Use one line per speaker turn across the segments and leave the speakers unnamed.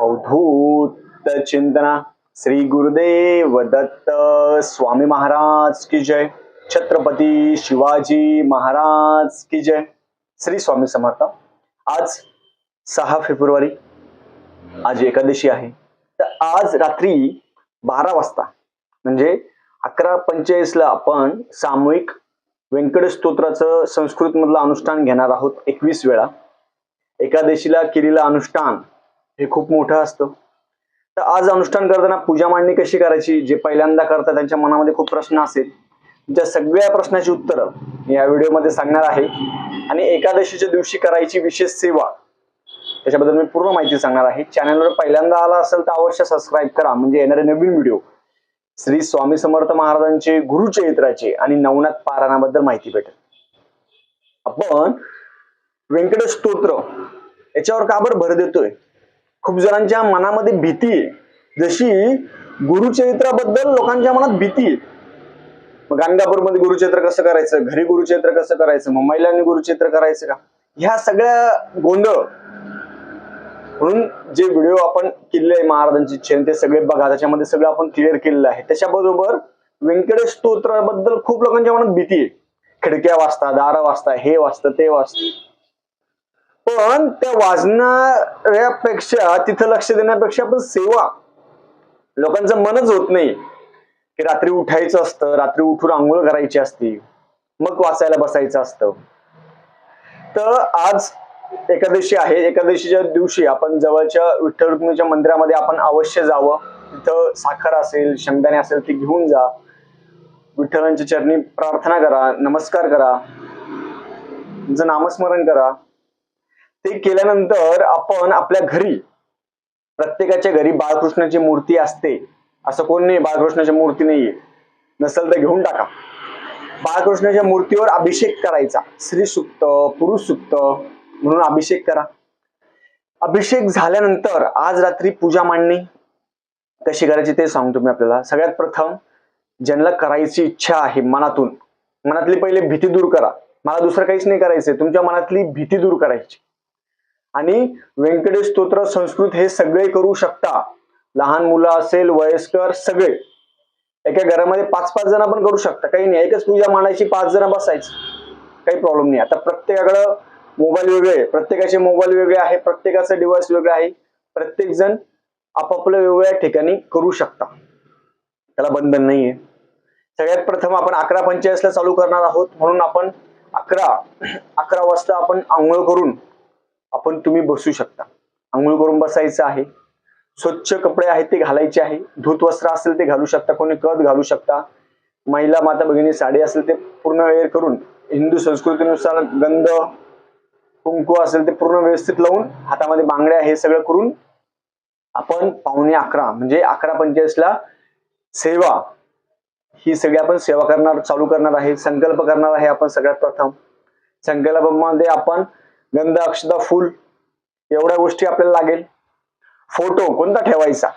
अवधूत चिंतना। श्री गुरुदेव दत्त स्वामी महाराज की जय। छत्रपती शिवाजी महाराज की जय। श्री स्वामी समर्थ। आज सहा फेब्रुवारी आज एकादशी आहे। तर आज रात्री बारा वाजता म्हणजे अकरा पंचेचाळीसला आपण सामूहिक व्यंकट स्तोत्राचं संस्कृत मधलं अनुष्ठान घेणार आहोत एकवीस वेळा. एकादशीला केलेलं अनुष्ठान हे खूप मोठं असतं. तर आज अनुष्ठान करताना पूजा मांडणी कशी करायची जे पहिल्यांदा करतात त्यांच्या मनामध्ये खूप प्रश्न असेल. त्या सगळ्या प्रश्नाची उत्तरं मी या व्हिडिओमध्ये सांगणार आहे. आणि एकादशीच्या दिवशी करायची विशेष सेवा त्याच्याबद्दल मी पूर्ण माहिती सांगणार आहे. चॅनलवर पहिल्यांदा आला असेल तर अवश्य सबस्क्राईब करा. म्हणजे येणारे नवीन व्हिडिओ श्री स्वामी समर्थ महाराजांचे गुरुचरित्राचे आणि नवनाथ पारायणाबद्दल माहिती भेटेल. आपण व्यंकट स्तोत्र याच्यावर का बरं भर देतोय? खूप जणांच्या मनामध्ये भीती आहे. जशी गुरुचरित्राबद्दल लोकांच्या मनात भीती आहे. मग गाणगापूरमध्ये गुरुचरित्र कसं करायचं? घरी गुरुचरित्र कसं करायचं? मग महिलांनी गुरुचरित्र करायचं का? ह्या सगळ्या गोंधळ. म्हणून जे व्हिडिओ आपण केलेले आहे महाराजांची चेन ते सगळे बघा. त्याच्यामध्ये सगळं आपण क्लिअर केलेलं आहे. त्याच्याबरोबर व्यंकटेश स्तोत्राबद्दल खूप लोकांच्या मनात भीती आहे. खिडक्या वाचता दारं वाचता हे वाचतं ते वाचतं. पण त्या वाजणाऱ्यापेक्षा तिथं लक्ष देण्यापेक्षा आपण सेवा. लोकांचं मनच होत नाही की रात्री उठायचं असतं रात्री उठून आंघोळ करायची असते मग वाचायला बसायचं असतं. तर आज एकादशी आहे एकादशीच्या दिवशी आपण जवळच्या विठ्ठल रुक्मिणीच्या मंदिरामध्ये आपण अवश्य जावं. तिथं साखर असेल शेंगदाणे असेल ते घेऊन जा. विठ्ठलांच्या चरणी प्रार्थना करा नमस्कार करा. तुमचं नामस्मरण करा. ते केल्यानंतर आपण आपल्या घरी प्रत्येकाच्या घरी बाळकृष्णाची मूर्ती असते. असं कोण नाही बाळकृष्णाची मूर्ती नाहीये. नसेल तर घेऊन टाका. बाळकृष्णाच्या मूर्तीवर अभिषेक करायचा. स्त्री सुक्त पुरुष सुक्त म्हणून अभिषेक करा. अभिषेक झाल्यानंतर आज रात्री पूजा मांडणी. कशी करायची ते सांगतो मी आपल्याला. सगळ्यात प्रथम ज्यांना करायची इच्छा आहे मनातून मनातली पहिले भीती दूर करा. मला दुसरं काहीच नाही करायचंय. तुमच्या मनातली भीती दूर करायची. आणि व्यंकटेश स्तोत्र संस्कृत हे सगळे करू शकता. लहान मुलं असेल वयस्कर सगळे. एका घरामध्ये पाच पाच जण पण करू शकता. काही नाही एकच पूजा मांडायची पाच जण बसायची. काही प्रॉब्लेम नाही. आता प्रत्येकाकडं मोबाईल वेगळे आहे. प्रत्येकाचे मोबाईल वेगळे आहे. प्रत्येकाचं डिव्हाइस वेगळं आहे. प्रत्येक जण आपापल्या वेगवेगळ्या ठिकाणी करू शकता. त्याला बंधन नाहीये. सगळ्यात प्रथम आपण अकरा पंचेचाळीसला चालू करणार आहोत. म्हणून आपण अकरा अकरा वाजता आपण आंघोळ करून आपण तुम्ही बसू शकता. आंघोळ करून बसायचं आहे. स्वच्छ कपडे आहेत ते घालायचे आहे. धूत वस्त्र असेल ते घालू शकता. कोणी कद घालू शकता. महिला माता भगिनी साडी असेल ते पूर्ण वेळ करून हिंदू संस्कृतीनुसार गंध कुंकू असेल ते पूर्ण व्यवस्थित लावून हातामध्ये बांगड्या हे सगळं करून आपण पावणे अकरा म्हणजे अकरा पंचेचाळीसला सेवा ही सगळी आपण सेवा करणार चालू करणार आहे संकल्प करणार आहे आपण सगळ्यात प्रथम. संकल्पामध्ये आपण गंध अक्षता फुल एवढ्या गोष्टी आपल्याला लागेल. फोटो कोणता ठेवायचा?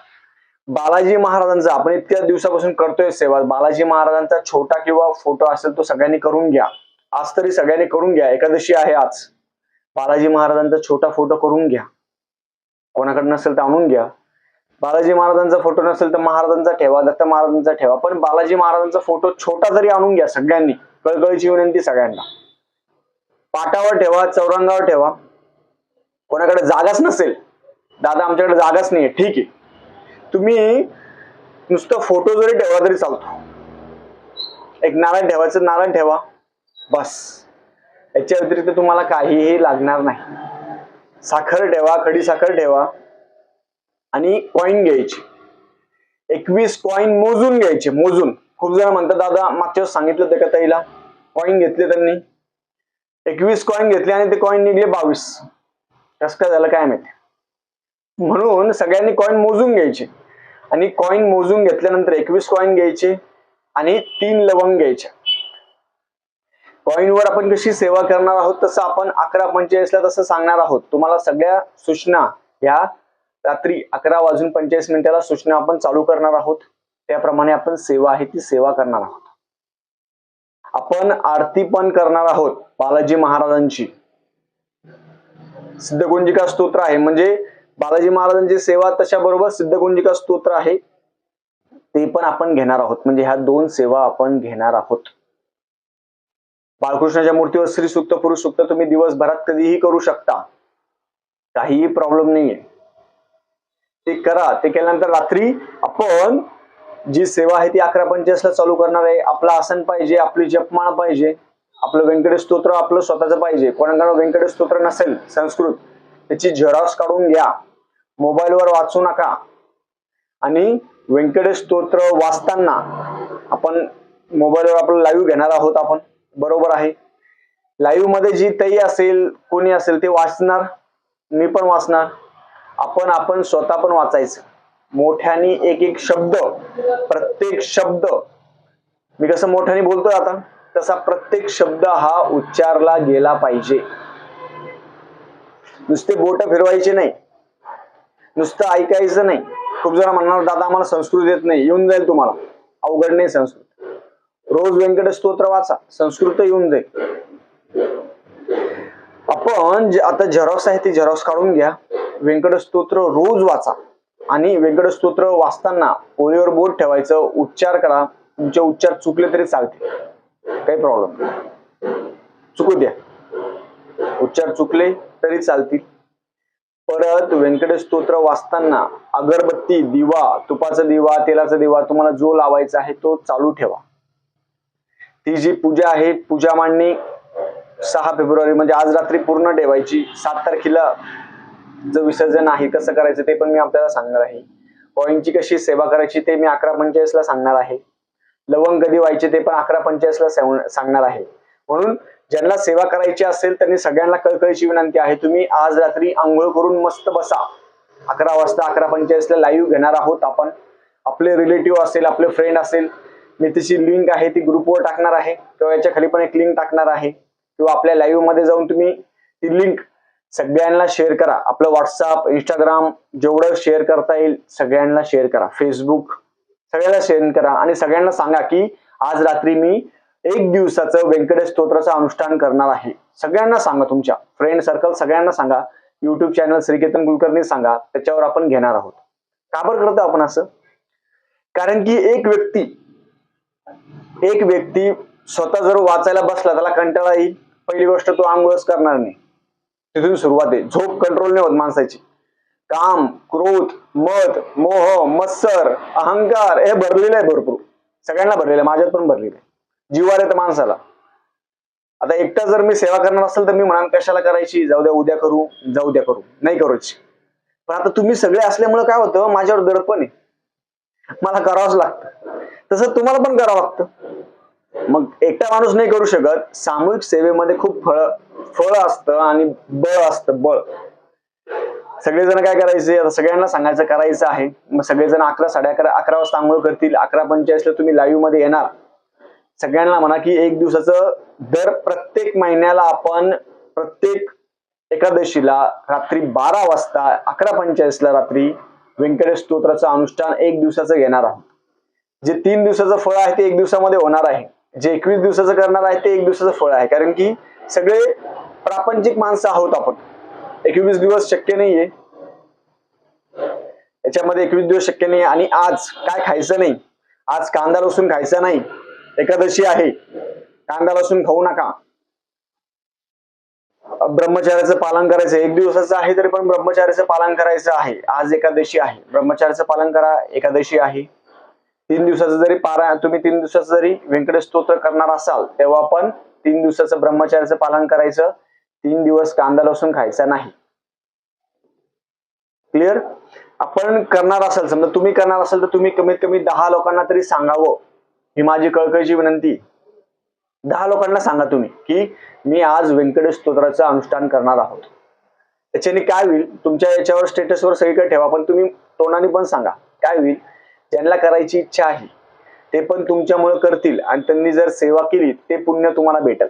बालाजी महाराजांचा. आपण इतक्या दिवसापासून करतोय सेवा. बालाजी महाराजांचा छोटा किंवा फोटो असेल तो सगळ्यांनी करून घ्या. आज तरी सगळ्यांनी करून घ्या. एकादशी आहे आज. बालाजी महाराजांचा छोटा फोटो करून घ्या. कोणाकडे नसेल तर आणून घ्या. बालाजी महाराजांचा फोटो नसेल तर महाराजांचा ठेवा. दत्त महाराजांचा ठेवा. पण बालाजी महाराजांचा फोटो छोटा जरी आणून घ्या सगळ्यांनी. कळकळीची विनंती सगळ्यांना. पाटावर ठेवा चौरंगावर ठेवा. कोणाकडे जागाच नसेल. दादा आमच्याकडे जागाच नाहीये. ठीक आहे. तुम्ही नुसतं फोटो जरी ठेवला तरी चालतो. एक नारायण ठेवायचं नारायण ठेवा. बस. याच्या व्यतिरिक्त तुम्हाला काहीही लागणार नाही. साखर ठेवा खडी साखर ठेवा. आणि कॉईन घ्यायची. एकवीस कॉईन मोजून घ्यायचे मोजून. खूप जण म्हणतात दादा मागच्या वेळेस सांगितलं होतं का ताईला? कॉईन घेतले त्यांनी. एकवीस कॉईन घेतले आणि ते कॉईन निघले बावीस. कसं काय झालं काय माहिती? म्हणून सगळ्यांनी कॉईन मोजून घ्यायची. आणि कॉईन मोजून घेतल्यानंतर एकवीस कॉईन घ्यायची आणि तीन लवंग घ्यायचे. कॉईनवर आपण कशी सेवा करणार आहोत तसं आपण अकरा पंचेचाळीसला तसं सांगणार आहोत. तुम्हाला सगळ्या सूचना ह्या रात्री अकरा वाजून पंचेचाळीस मिनिटाला सूचना आपण चालू करणार आहोत. त्याप्रमाणे आपण सेवा आहे ती सेवा करणार आहोत. आपण आरती पण करणार आहोत बालाजी महाराजांची. सिद्धगुंजिका स्तोत्र आहे. म्हणजे बालाजी महाराजांची सेवा तशा बरोबर सिद्धगुंजिका स्तोत्र आहे. ते पण आपण घेणार आहोत. म्हणजे ह्या दोन सेवा आपण घेणार आहोत. बाळकृष्णाच्या मूर्तीवर श्री सुक्त पुरुष सुक्त तुम्ही दिवसभरात कधीही करू शकता. काहीही प्रॉब्लेम नाहीये. ते करा. ते केल्यानंतर रात्री आपण जी सेवा आहे ती अकरा पंचाळीसला चालू करणार आहे. आपलं आसन पाहिजे आपली जपमाळ पाहिजे आपलं व्यंकटेश स्तोत्र आपलं स्वतःचं पाहिजे. कोणाकडे व्यंकटेश स्तोत्र नसेल संस्कृत त्याची झेरॉक्स काढून घ्या. मोबाईलवर वाचू नका. आणि व्यंकटेश स्तोत्र वाचताना आपण मोबाईलवर आपलं लाईव्ह घेणार आहोत आपण. बरोबर आहे. लाईव्हमध्ये जी तई असेल कोणी असेल ते वाचणार. मी पण वाचणार. आपण आपण स्वतः पण वाचायचं. मोठ्याने एक एक शब्द प्रत्येक शब्द. मी कसं मोठ्याने बोलतोय आता? तसा प्रत्येक शब्द हा उच्चारला गेला पाहिजे. नुसते बोट फिरवायचे नाही. नुसतं ऐकायचं नाही. खूप जण म्हणणार दादा आम्हाला संस्कृत येत नाही. येऊन जाईल तुम्हाला. अवघड नाही संस्कृत. रोज व्यंकट स्तोत्र वाचा. संस्कृत येऊन जाईल. आपण जे आता झेरॉक्स आहे ती झेरॉक्स काढून घ्या. व्यंकट स्तोत्र रोज वाचा. आणि वेगळं स्तोत्र वाचताना ओळीवर बोट ठेवायचं उच्चार करा. तुमचे उच्चार चुकले तरी चालते काही प्रॉब्लेम चुकू द्या. उच्चार चुकले तरी चालतील. परत व्यंकटेश स्तोत्र वाचताना अगरबत्ती दिवा तुपाचा दिवा तेलाचा दिवा तुम्हाला जो लावायचा आहे तो चालू ठेवा. ती जी पूजा आहे पूजा मांडणी सहा फेब्रुवारी म्हणजे आज रात्री पूर्ण ठेवायची. सात तारखेला जे विसर्जन आहे कसं करायचं ते पण मी आपल्याला सांगणार आहे. कॉईनची कशी सेवा करायची ते मी अकरा पंचेचाळीसला सांगणार आहे. लवंग कधी व्हायचे ते पण अकरा पंचेचाळीसला सांगणार आहे. म्हणून ज्यांना सेवा करायची असेल त्यांनी सगळ्यांना कळकळीची विनंती आहे तुम्ही आज रात्री आंघोळ करून मस्त बसा. अकरा वाजता अकरा पंचेचाळीसला लाईव्ह घेणार आहोत आपण. आपले रिलेटिव्ह असेल आपले फ्रेंड असेल मी तिची लिंक आहे ती ग्रुपवर टाकणार आहे. किंवा याच्या खाली पण एक लिंक टाकणार आहे. किंवा आपल्या लाईव्हमध्ये जाऊन तुम्ही ती लिंक सगळ्यांना शेअर करा. आपलं व्हॉट्सअप इंस्टाग्राम जेवढं शेअर करता येईल सगळ्यांना शेअर करा. फेसबुक सगळ्यांना शेअर करा. आणि सगळ्यांना सांगा की आज रात्री मी एक दिवसाचं व्यंकटेश स्तोत्राचं अनुष्ठान करणार आहे. सगळ्यांना सांगा तुमच्या. फ्रेंड सर्कल सगळ्यांना सांगा. युट्यूब चॅनल श्रीकेतन कुलकर्णी सांगा. त्याच्यावर आपण घेणार आहोत. का बरं करतो आपण असं? कारण की एक व्यक्ती एक व्यक्ती स्वतः जर वाचायला बसला त्याला कंटाळा येईल. पहिली गोष्ट तो आंघोळच करणार नाही. तिथून सुरुवात आहे. झोप कंट्रोल नाही होत माणसाची. काम क्रोध मत मोह मत्सर अहंकार हे भरलेलं आहे भरपूर. सगळ्यांना भरलेलं आहे माझ्यात पण भरलेलं. आहे जीवार येतं माणसाला. आता एकटा जर मी सेवा करणार असेल तर मी म्हणाल कशाला करायची? जाऊ द्या उद्या करू जाऊ द्या करू. नाही करूची. पण आता तुम्ही सगळे असल्यामुळे काय होतं? माझ्यावर दडपण आहे. मला करावंच लागतं. तसं तुम्हाला पण करावं लागतं. मग एकटा माणूस नाही करू शकत. सामूहिक सेवेमध्ये खूप फळ फळ असतं आणि बळ असतं बळ. सगळेजण काय करायचे? आता सगळ्यांना सांगायचं करायचं आहे. मग सगळेजण अकरा साडे अकरा अकरा वाजता आंघोळ करतील. अकरा पंचेचाळीसला तुम्ही लाईव्हमध्ये येणार. सगळ्यांना म्हणा की एक दिवसाचं दर प्रत्येक महिन्याला आपण प्रत्येक एकादशीला रात्री बारा वाजता अकरा पंचेचाळीसला रात्री व्यंकटेश स्तोत्राचं अनुष्ठान एक दिवसाचं घेणार आहोत. जे तीन दिवसाचं फळ आहे ते एक दिवसामध्ये होणार आहे. जे एकवीस दिवसाचं करणार आहे ते एक दिवसाचं फळ आहे. कारण की सगळे प्रापंचिक माणसं आहोत आपण. एकवीस दिवस शक्य नाहीये. याच्यामध्ये एकवीस दिवस शक्य नाही आणि आज काय खायचं नाही? आज कांदा लसूण खायचा नाही. एकादशी आहे. कांदा लसूण खाऊ नका. ब्रह्मचार्याचं पालन करायचं. एक दिवसाचं आहे तरी पण ब्रह्मचार्याचं पालन करायचं आहे. आज एकादशी आहे. ब्रह्मचार्याचं पालन करा. एकादशी आहे. तीन दिवसाचं जरी पारा तुम्ही तीन दिवसाचं जरी व्यंकटेश स्तोत्र करणार असाल तेव्हा पण तीन दिवसाचं ब्रह्मचार्याचं पालन करायचं. तीन दिवस कांदा लसूण खायचा नाही. क्लिअर आपण करणार असाल समजा तुम्ही करणार असाल तर तुम्ही कमीत कमी दहा लोकांना तरी सांगावं. ही माझी कळकळीची विनंती. दहा लोकांना सांगा तुम्ही की मी आज व्यंकटेश स्तोत्राचं अनुष्ठान करणार आहोत. त्याच्याने काय होईल? तुमच्या याच्यावर स्टेटसवर सगळीकडे ठेवा पण तुम्ही तोंडाने पण सांगा. काय होईल? ज्यांना करायची इच्छा आहे ते पण तुमच्यामुळे करतील आणि त्यांनी जर सेवा केली ते पुण्य तुम्हाला भेटेल.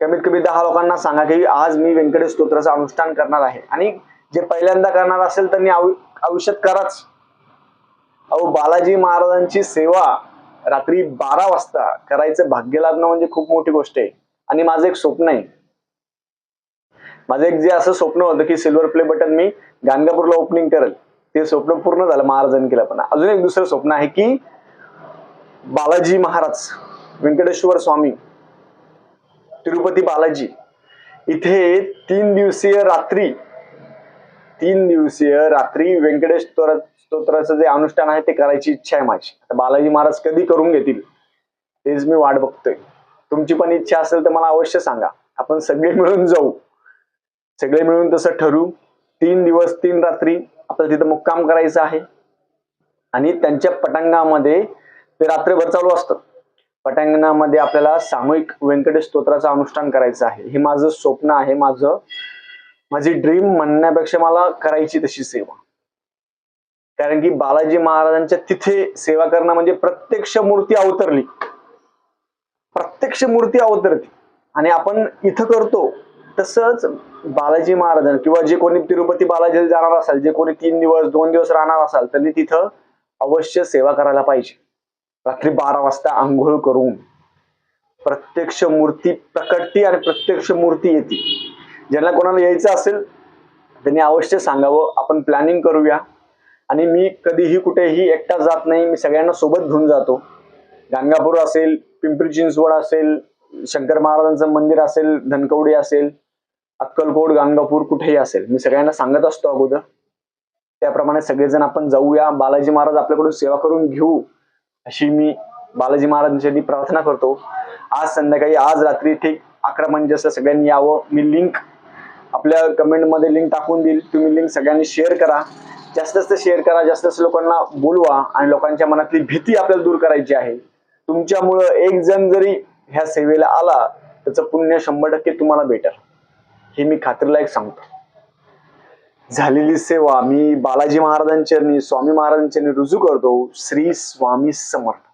कमीत कमी दहा लोकांना सांगा की आज मी व्यंकटेश स्तोत्राचं अनुष्ठान करणार आहे. आणि जे पहिल्यांदा करणार असेल त्यांनी आयुष्यात कराच. अहो बालाजी महाराजांची सेवा रात्री बारा वाजता करायचं भाग्य लाभणं म्हणजे खूप मोठी गोष्ट आहे. आणि माझं एक स्वप्न आहे. माझं एक जे असं स्वप्न होतं की सिल्वर प्ले बटन मी गाणगापूरला ओपनिंग करेल. ते स्वप्न पूर्ण झालं महाराजांनी केलं पण. अजून एक दुसरं स्वप्न आहे की बालाजी महाराज व्यंकटेश्वर स्वामी तिरुपती बालाजी. इथे तीन दिवसीय रात्री तीन दिवसीय रात्री व्यंकटेश स्तोत्राचं जे अनुष्ठान आहे ते करायची इच्छा आहे माझी. आता बालाजी महाराज कधी करून घेतील तेच मी वाट बघतोय. तुमची पण इच्छा असेल तर मला अवश्य सांगा. आपण सगळे मिळून जाऊ. सगळे मिळून तसं ठरवू तीन दिवस तीन रात्री आपल्याला तिथं मुक्काम करायचं आहे. आणि त्यांच्या पटांगणामध्ये ते रात्रभर चालू असतं. पटांगणामध्ये आपल्याला सामूहिक व्यंकटेश स्तोत्राचं अनुष्ठान करायचं आहे. हे माझं स्वप्न आहे. माझं माझी ड्रीम म्हणण्यापेक्षा मला करायची तशी सेवा. कारण की बालाजी महाराजांच्या तिथे सेवा करणं म्हणजे प्रत्यक्ष मूर्ती अवतरली. प्रत्यक्ष मूर्ती अवतरती आणि आपण इथं करतो तसंच बालाजी महाराज किंवा जे कोणी तिरुपती बालाजीला जाणार असाल जे कोणी तीन दिवस दोन दिवस राहणार असाल त्यांनी तिथं अवश्य सेवा करायला पाहिजे. रात्री बारा वाजता आंघोळ करून प्रत्यक्ष मूर्ती प्रकटती आणि प्रत्यक्ष मूर्ती येते. ज्यांना कोणाला यायचं असेल त्यांनी अवश्य सांगावं आपण प्लॅनिंग करूया. आणि मी कधीही कुठेही एकटा जात नाही मी सगळ्यांना सोबत घेऊन जातो. गाणगापूर असेल पिंपरी चिंचवड असेल शंकर महाराजांचं मंदिर असेल धनकवडी असेल अक्कलकोट गाणगापूर कुठेही असेल मी सगळ्यांना सांगत असतो अगोदर. त्याप्रमाणे सगळेजण आपण जाऊया. बालाजी महाराज आपल्याकडून सेवा करून घेऊ. अशी मी बालाजी महाराजांसाठी प्रार्थना करतो. आज संध्याकाळी आज रात्री ठीक अकरा म्हणजे सगळ्यांनी यावं. मी लिंक आपल्या कमेंटमध्ये लिंक टाकून देईल. तुम्ही लिंक सगळ्यांनी शेअर करा. जास्त जास्त शेअर करा. जास्त जास्त लोकांना बोलवा आणि लोकांच्या मनातली भीती आपल्याला दूर करायची आहे. तुमच्यामुळं एक जण जरी ह्या सेवेला आला त्याचं पुण्य शंभर टक्के तुम्हाला भेटेल. हे मी खात्रीलायक सांगतो. झालेली सेवा मी बालाजी महाराजांच्या स्वामी महाराजांच्या रुजू करतो. श्री स्वामी समर्थ.